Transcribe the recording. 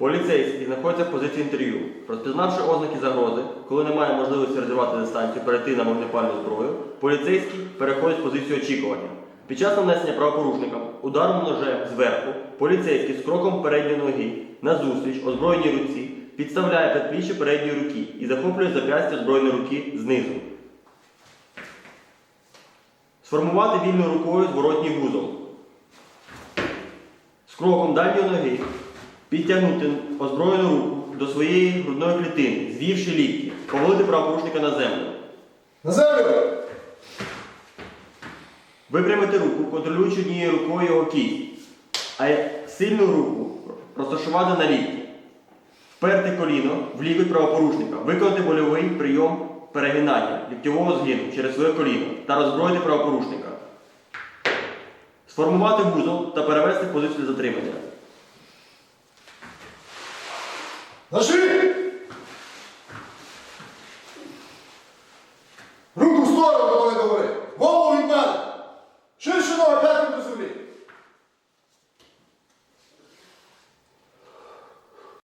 Поліцейський знаходиться в позиції інтерв'ю. Розпізнавши ознаки загрози, коли немає можливості розірвати дистанцію, перейти на вогнепальну зброю, поліцейський переходить в позицію очікування. Під час нанесення правопорушникам ударом ножем зверху поліцейський з кроком передньої ноги назустріч озброєній руці підставляє предпліччя передньої руки і захоплює зап'ястя озброєної руки знизу. Сформувати вільною рукою зворотній вузол. З кроком дальньої ноги підтягнути озброєну руку до своєї грудної клітини, звівши лікті, повалити правопорушника на землю. На землю! Випрямити руку, контролюючи однією рукою його кість, а сильну руку розташувати на лікті. Вперти коліно в лікоть правопорушника, виконати больовий прийом перегинання ліктьового згину через своє коліно та роззброїти правопорушника. Сформувати вузол та перевести в позицію затримання. Vas-y.